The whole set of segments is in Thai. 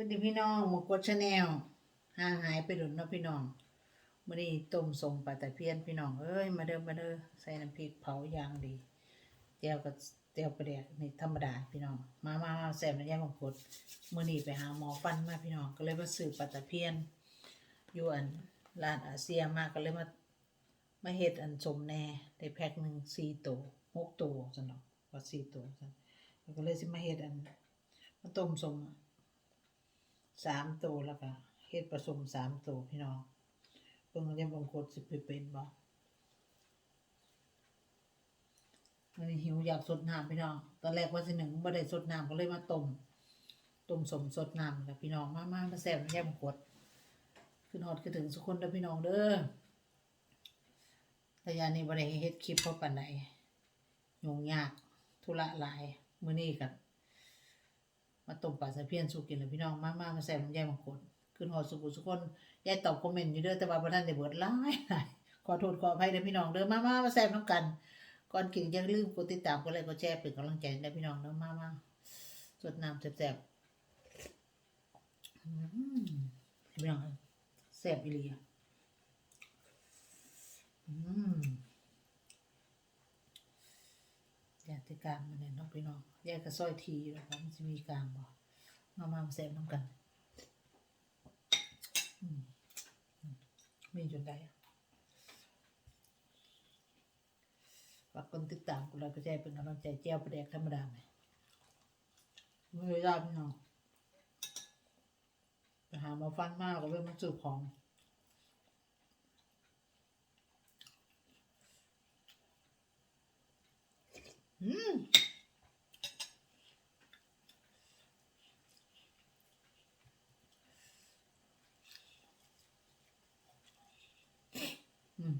วันนี้พี่น้องหมกกดชาแนลห่างหายไปหลุนเนาะพี่น้องมื้อนี้ต้มสมปลาตะเพียนพี่น้องเอ้ยมาเด้อมาเด้อใส่น้ำพริกเผาอย่างดีแจวกับแจวปลาแดกนี่ธรรมดาพี่น้องมามามาแซ่บนะแย่มงกดมื้อนี้ไปหาหมอฟันมาพี่น้องก็เลยมาซื้อปลาตะเพียนอยู่อันร้านอาเซียมากก็เลยมามาเฮ็ดอันสมแน่ได้แพ็คหนึ่ง4ตัว6ตัวซั่นเนาะว่า4ตัวซั่นก็เลยสิมาเฮ็ดอันมาต้มสมอะ สามตัวแล้วก็เฮ็ดผสมสามตัวพี่น้องเพิ่งเรียนบงคนสิไปเป็นบ่มันนี้หิวอยากสดน้ำพี่น้อง ตอนแรกว่าสิหนึ่งบ่ได้สดน้ำก็เลยมาต้มต้มสมสดน้ำแล้วพี่น้องมามามาแซ่บแย่บางกดขึ้นฮอดคือถึงสุกคนเด้อพี่น้องเด้อแต่ยานี้บ่ได้เฮ็ดคลิปเพราะปานใดยุ่งยากธุระหลายมื้อนี้ก็ มาต้มปลาสะเพียนสุกินเลยพี่น้องมามามาแซ่บน้ำยายบางคนขึ้นหอดสุกุสุคนยายตอบคอมเมนต์อยู่เด้อแต่ว่าบ่ทันได้เบิดหลายหลายขอโทษขออภัยเด้อพี่น้องเด้อมามามาแซ่บน้ำกัน ก่อนกินอย่าลืมกดติดตามกดไลค์กดแชร์เป็นกำลังใจให้ได้พี่น้องเด้อมามาสดน้ำแซ่บๆอืมพี่น้องแซ่บอีหลีอะอืมอยากติกลางมันเนี่ยน้องพี่น้อง แยกกระซอยทีแล้วมันจะมีกลางบ่มามาแซ่บน้ำกันมีจนได้ฝากคนติดตามกดไลค์กดแชร์เป็นกำลังใจแจ้วประแดกธรรมดาไหมไม่ได้พี่น้องไปหามาฟันมากก็เลยมันสืบของอืม อืม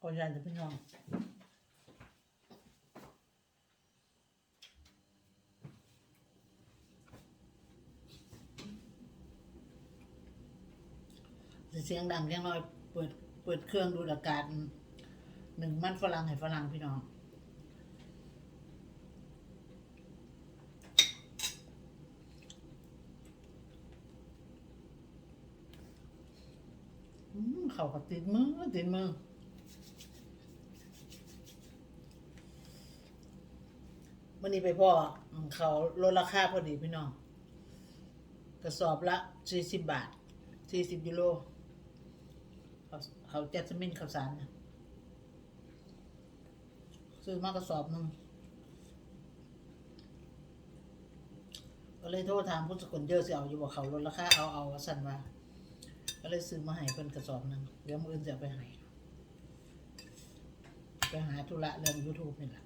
ก็ยันจะพี่น้อง เสียงดังจังเลยเปิดเปิดเครื่องดูดอากาศหนึ่งมันฝรั่งให้ฝรั่งพี่น้องเขาก็ติดมือติดมือมื่อนี้ไปพ่อเขาลดราคาพอดีพี่น้อง กระสอบละสี่สิบบาทสี่สิบยูโร เขาเขาจัดสมินข้าวสารนะซื้อมากระสอบหนึงก็เลยโทรถามผู้สกุลเยอะสิเอาอยู่บอกเขาลดราคาเอาเอาสั่นว่าก็เลยซื้อมาให้เพิ่นกระสอบหนึงเดี๋ยวมืออื่นจะไปให้ไปหาธุระเรื่องยูทูบนี่แหละ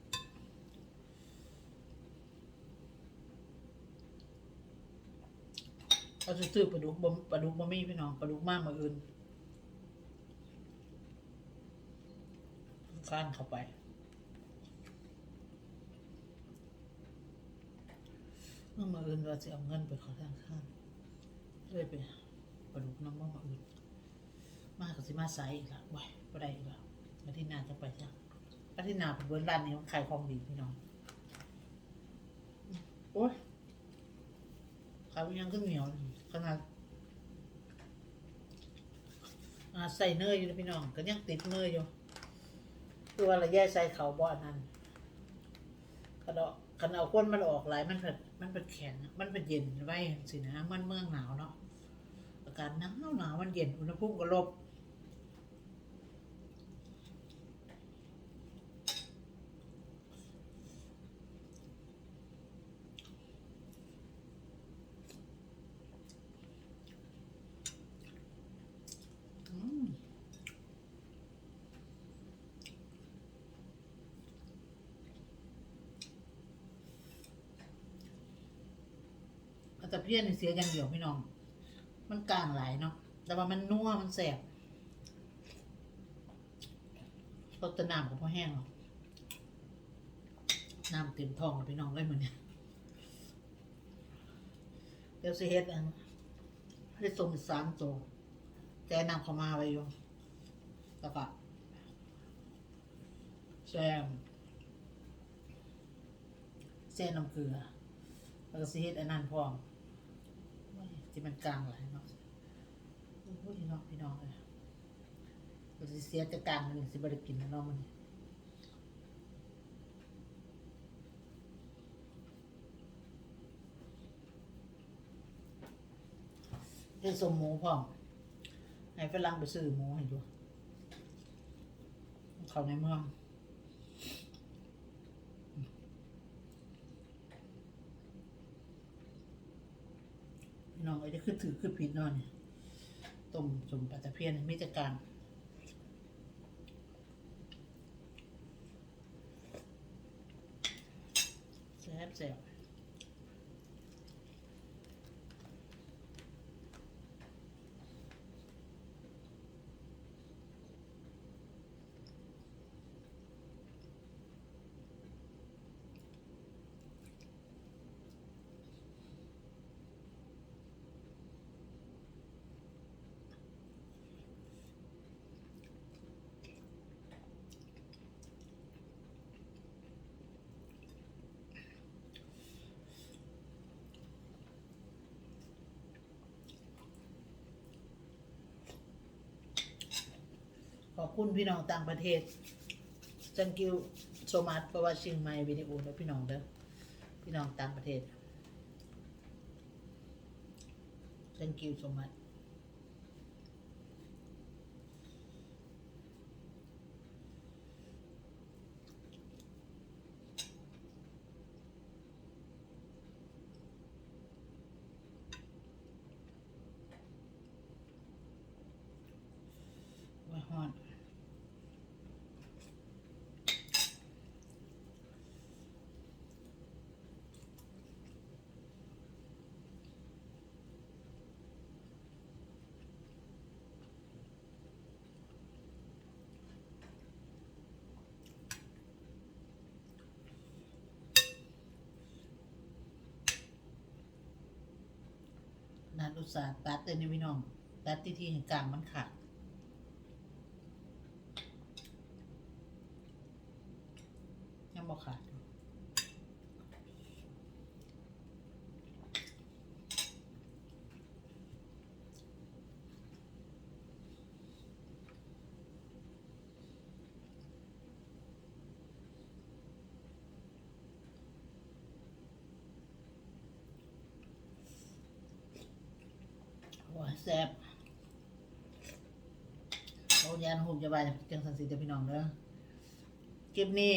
เขาจะซื้อปลาดุกบ่ปลาดุกบ่มีพี่น้องปลาดุกมากมาอื่น ข้างเข้าไป เมื่อมาอื่นว่าจะเอาเงินไปเขอทางข้างเลยไปปลาดุกน้ำมามาอื่น มากกับสิมาใส่อีกละว้ายบ่ได้อีกล้วอาทิตย์หน้าจะไปจ้ะอาทิตย์หน้าเป็นเบิร์ร้านนี้ขายของดีพี่น้องโอ้ยขายยังก็เหนียวขนาดใส่เนยอยู่นะพี่น้องก็ยังติดเนยอยู่ คือว่าระยะใส่เขาบ่อนนั้นขนาดขนาดก้นมันออกหลายมันเป็นมันเป็นแข็งมันเป็นเย็นไว้สินะมันเมืองหนาวเนาะอากาศหนาวหนาวมันเย็นอุณหภูมิก็ลบอืม แต่เพี้ยนนี่เสียอย่างเดียวพี่น้อง มันกลางหลายเนาะ แต่ว่ามันนัว มันแสบรสตะนามกับพ่อแห้งหรอน้ำเต็มท้องพี่น้องเลยมือเนี่ยเดี๋ยวสิเฮ็ดอันให้ส้มสามตัวแต่นำเข้ามาไว้อยู่แล้วก็แซมเส้นน้ำเกลือ แล้วก็สิเฮ็ดอันนั้นพร้อม ที่มันกลางหลายเนาะโอ้ยเนาะพี่น้องเลยก็สิเสียจะกลางมันสิบ่ได้กินแล้วเนาะมันได้สมหมูพร้อมให้ฝรั่งไปซื้อหมูให้ดูเขาในเมืองพี่ น้องไอ้จะขึ้นถือขึ้นผิดนอนเนี่ยต้มสมปลาตะเพียนมิจการแซ่บแซ่บ ขอบคุณพี่น้องต่างประเทศ thank you so much for watching my video นะพี่น้องเด้อพี่น้องต่างประเทศ thank you so much ว่าฮอน นัน อุตสาห์ตัดเลยนี่พี่น้อง ตัดที่ที่หกลางมันขาดยังบอกขาด แซ่บโอ้ยานหูจะไปจังสันสิจะพี่น้องเด้อคลิปนี้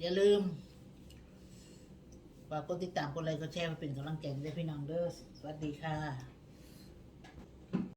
อย่าลืมฝากกดติดตามกดไลค์กดแชร์มาเป็นกำลังใจให้พี่น้องเด้อสวัสดีค่ะ